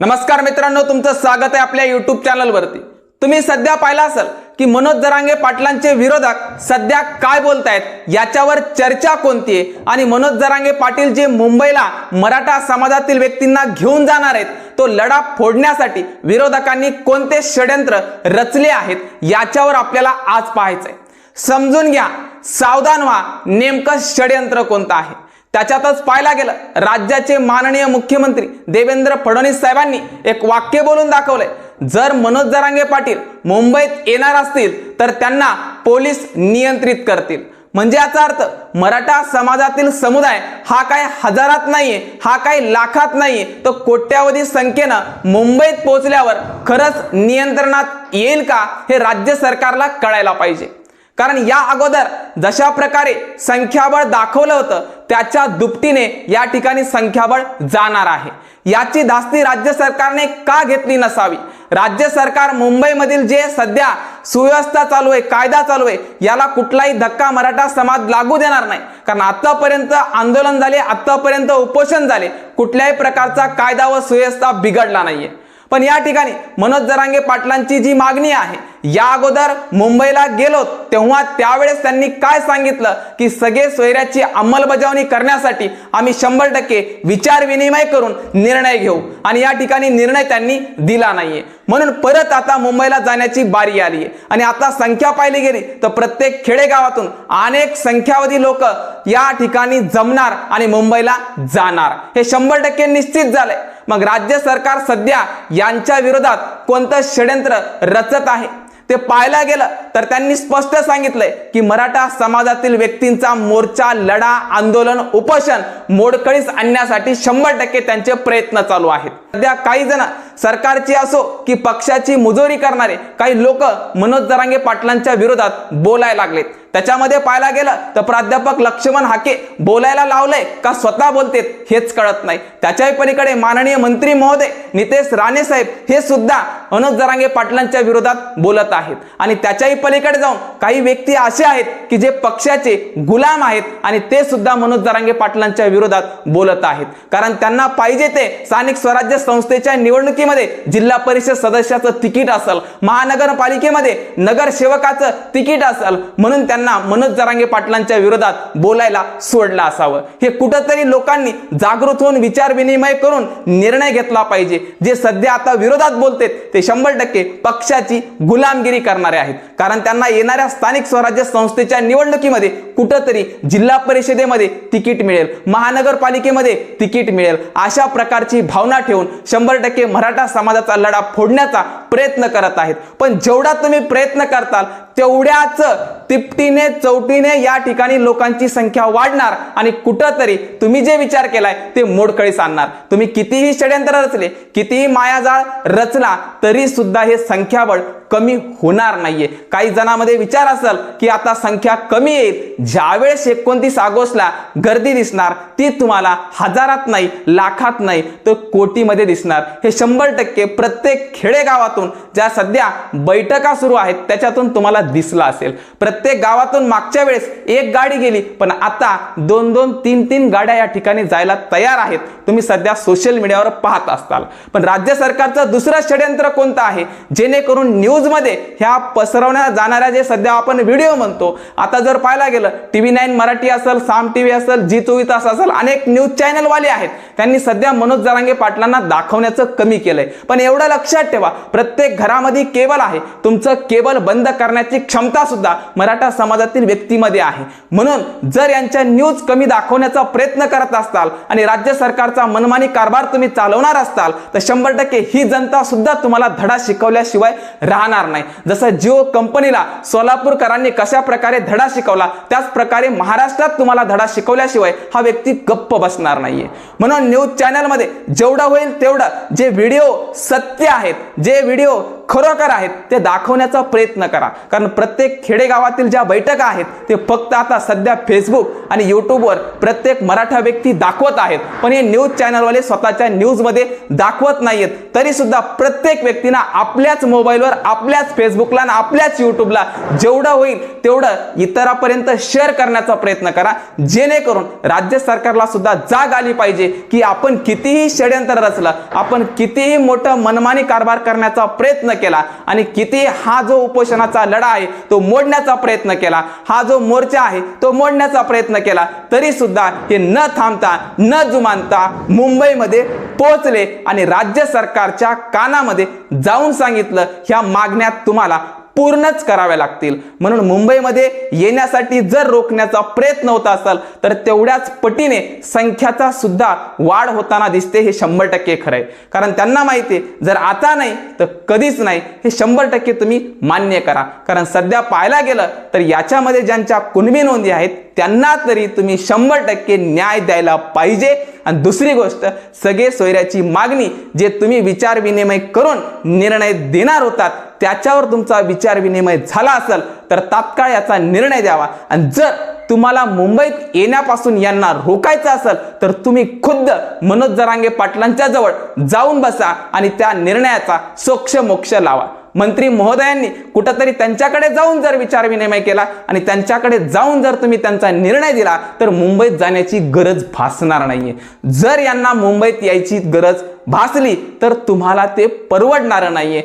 नमस्कार मित्रांनो तुमचं स्वागत आहे आपल्या युट्यूब चॅनलवरती तुम्ही सध्या पाहिला असाल की मनोज जरांगे पाटलांचे विरोधक सध्या काय बोलतायत याच्यावर चर्चा कोणती आहे? आणि मनोज जरांगे पाटील जे मुंबईला मराठा समाजातील व्यक्तींना घेऊन जाणार आहेत तो लढा फोडण्यासाठी विरोधकांनी कोणते षड्यंत्र रचले आहेत याच्यावर आपल्याला आज पाहायचंय. समजून घ्या सावधान व्हा नेमकं षड्यंत्र कोणतं आहे? त्याच्यातच पाहायला गेलं राज्याचे माननीय मुख्यमंत्री देवेंद्र फडणवीस साहेबांनी एक वाक्य बोलून दाखवलंय. जर मनोज जरांगे पाटील मुंबईत येणार असतील तर त्यांना पोलीस नियंत्रित करतील. म्हणजे याचा अर्थ मराठा समाजातील समुदाय हा काय हजारात नाहीये हा काही लाखात नाहीये तर कोट्यावधी संख्येनं मुंबईत पोहोचल्यावर खरंच नियंत्रणात येईल का हे राज्य सरकारला कळायला पाहिजे. कारण या अगोदर जशा प्रकारे संख्याबळ दाखवलं होतं त्याच्या दुपटीने या ठिकाणी संख्याबळ जाणार आहे. याची धास्ती राज्य सरकारने का घेतली नसावी? राज्य सरकार मुंबईमधील जे सध्या सुव्यवस्था चालू आहे कायदा चालू आहे याला कुठलाही धक्का मराठा समाज लागू देणार नाही. कारण आतापर्यंत आंदोलन झाले आतापर्यंत उपोषण झाले कुठल्याही प्रकारचा कायदा व सुव्यवस्था बिघडला नाहीये. पण या ठिकाणी मनोज जरांगे पाटलांची जी मागणी आहे या अगोदर मुंबईला गेलो तेव्हा त्यावेळेस त्यांनी काय सांगितलं? की सगळे सोयऱ्याची अंमलबजावणी करण्यासाठी आम्ही शंभर टक्के विचार विनिमय करून निर्णय घेऊ. आणि या ठिकाणी निर्णय त्यांनी दिला नाहीये. म्हणून परत आता मुंबईला जाण्याची बारी आली आहे आणि आता संख्या पाहिली गेली तर प्रत्येक खेडेगावातून अनेक संख्यावधी लोक या ठिकाणी जमणार आणि मुंबईला जाणार. हे शंभर टक्के निश्चित झालंय. मग राज्य सरकार सध्या यांच्या विरोधात कोणतं षड्यंत्र रचत आहे? ते पाहायला गेलं तर त्यांनी स्पष्ट सांगितलंय की मराठा समाजातील व्यक्तींचा मोर्चा लढा आंदोलन उपोषण मोडकळीस आणण्यासाठी शंभर टक्के त्यांचे प्रयत्न चालू आहेत. सध्या काही जण सरकारची असो की पक्षाची मुजोरी करणारे काही लोक मनोज दरांगे पाटलांच्या विरोधात बोलायला लागलेत. त्याच्यामध्ये पाहायला गेलं तर प्राध्यापक लक्ष्मण हाके बोलायला लावलंय का स्वतः बोलतेत हेच कळत नाही. त्याच्याही पलीकडे माननीय मंत्री महोदय नितेश राणे साहेब हे सुद्धा मनोज जरांगे पाटलांच्या विरोधात बोलत आहेत. आणि त्याच्याही पलीकडे जाऊन काही व्यक्ती असे आहेत की जे पक्षाचे गुलाम आहेत आणि ते सुद्धा मनोज जरांगे पाटलांच्या विरोधात बोलत आहेत. कारण त्यांना पाहिजे ते स्थानिक स्वराज्य संस्थेच्या महानगरपालिकेमध्ये जिल्हा परिषद सदस्याचं तिकीट असेल महानगरपालिकेमध्ये नगरसेवकाचं तिकीट असेल म्हणून त्यांना मनोज जरांगे पाटलांच्या विरोधात बोलायला सोडलं असावं. हे कुठंतरी लोकांनी जागृत होऊन विचार विनिमय करून निर्णय घेतला पाहिजे. जे सध्या आता विरोधात बोलतेत ते शंभर टक्के पक्षाची गुलामगिरी करणारे आहेत. कारण त्यांना येणाऱ्या स्थानिक स्वराज्य संस्थेच्या निवडणुकीमध्ये कुठंतरी जिल्हा परिषदेमध्ये तिकीट मिळेल महानगरपालिकेमध्ये तिकीट मिळेल. अशा प्रकारची भावना ठेवून शंभर टक्के मराठा समाजाचा लढा फोडण्याचा प्रयत्न करत आहेत. पण जेवढा तुम्ही प्रयत्न करताल तेवढ्याच तिपटीने चौटीने या ठिकाणी लोकांची संख्या वाढणार आणि कुठंतरी तुम्ही जे विचार केलाय ते मोडकळीस आणणार. तुम्ही कितीही षड्यंत्र रचले कितीही मायाजाळ रचला तरी सुद्धा हे संख्याबळ कमी होणार नाहीये. काही जणांमध्ये विचार असेल की आता संख्या कमी येईल. ज्यावेळेस एकोणतीस ऑगस्टला गर्दी दिसणार ती तुम्हाला हजारात नाही लाखात नाही तर कोटीमध्ये दिसणार. हे शंभर टक्के प्रत्येक खेडेगावातून ज्या सध्या बैठका सुरू आहेत त्याच्यातून तुम्हाला दिसला असेल. प्रत्येक गावातून मागच्या वेळेस एक गाडी गेली पण आता दोन दोन तीन तीन गाड्या या ठिकाणी जायला तयार आहेत. तुम्ही सध्या सोशल मीडियावर पाहत असताल. पण राज्य सरकारचं दुसरं षड्यंत्र कोणतं आहे? जेणेकरून न्यूजमध्ये ह्या पसरवण्या जाणाऱ्या जे सध्या आपण व्हिडिओ म्हणतो आता जर पाहायला गेलं टी व्ही नाईन मराठी असेल साम टी व्ही असेल जी चोवीस तास असेल अनेक न्यूज चॅनलवाले आहेत. त्यांनी सध्या मनोज जरांगे पाटलांना दाखवण्याचं कमी केलंय. पण एवढं लक्षात ठेवा प्रत्येक घरामध्ये केबल आहे. तुमचं केबल बंद करण्याची क्षमता सुद्धा मराठा समाजातील व्यक्तीमध्ये आहे. म्हणून जर यांच्या न्यूज कमी दाखवण्याचा प्रयत्न करत असताल आणि राज्य सरकारचा मनमानी कारभार तुम्ही चालवणार असताल तर शंभर टक्के ही जनता सुद्धा तुम्हाला धडा शिकवल्याशिवाय राहणार नाही. जसं जिओ कंपनीला सोलापूरकरांनी कशा प्रकारे धडा शिकवला त्याच प्रकारे महाराष्ट्रात तुम्हाला धडा शिकवल्याशिवाय हा व्यक्ती गप्प बसणार नाहीये. म्हणून न्यूज चॅनलमध्ये जेवढं होईल तेवढं जे व्हिडिओ सत्य आहेत जे व्हिडिओ खरोखर आहेत ते दाखवण्याचा प्रयत्न करा. कारण प्रत्येक खेडेगावातील ज्या बैठका आहेत ते फक्त आता सध्या फेसबुक आणि यूट्यूबवर प्रत्येक मराठा व्यक्ती दाखवत आहेत. पण हे न्यूज चॅनलवाले स्वतःच्या न्यूजमध्ये दाखवत नाहीयेत. तरी सुद्धा प्रत्येक व्यक्तीनं आपल्याच मोबाईलवर आपल्याच फेसबुकला आणि आपल्याच यूट्यूबला जेवढं होईल तेवढं इतरापर्यंत शेअर करण्याचा प्रयत्न करा. जेणेकरून राज्य सरकारला सुद्धा जाग आली पाहिजे की आपण कितीही षड्यंत्र रचलं आपण कितीही मोठं मनमानी कारभार करण्याचा प्रयत्न केला आणि किती हा जो उपोषणाचा लढा आहे तो मोडण्याचा प्रयत्न केला. हा जो मोर्चा आहे तो मोडण्याचा प्रयत्न केला. तरी सुद्धा हे न थांबता न जुमानता मुंबईमध्ये पोहोचले आणि राज्य सरकारच्या कानामध्ये जाऊन सांगितलं ह्या मागण्यात तुम्हाला पूर्णच कराव्या लागतील. म्हणून मुंबईमध्ये येण्यासाठी जर रोखण्याचा प्रयत्न होत असाल तर तेवढ्याच पटीने संख्याचा सुद्धा वाढ होताना दिसते हे शंभर टक्के खरं आहे कारण त्यांना माहिती आहे जर आता नाही तर कधीच नाही. हे शंभर टक्के तुम्ही मान्य करा. कारण सध्या पाहायला गेलं तर याच्यामध्ये ज्यांच्या कुणबी नोंदी आहेत त्यांना तरी तुम्ही शंभर टक्के न्याय द्यायला पाहिजे. आणि दुसरी गोष्ट सगळे सोयऱ्याची मागणी जे तुम्ही विचार विनिमय करून निर्णय देणार होतात त्याच्यावर तुमचा विचार विनिमय झाला असेल तर तात्काळ याचा निर्णय द्यावा. आणि जर तुम्हाला मुंबईत येण्यापासून यांना रोखायचं असेल तर तुम्ही खुद्द मनोज जरांगे पाटलांच्या जवळ जाऊन बसा आणि त्या निर्णयाचा सोक्ष मोक्ष लावा. मंत्री महोदयांनी कुठंतरी त्यांच्याकडे जाऊन जर विचार विनिमय केला आणि त्यांच्याकडे जाऊन जर तुम्ही त्यांचा निर्णय दिला तर मुंबईत जाण्याची गरज भासणार नाहीये. जर यांना मुंबईत यायची गरज भासली तर तुम्हाला ते परवडणार नाहीये.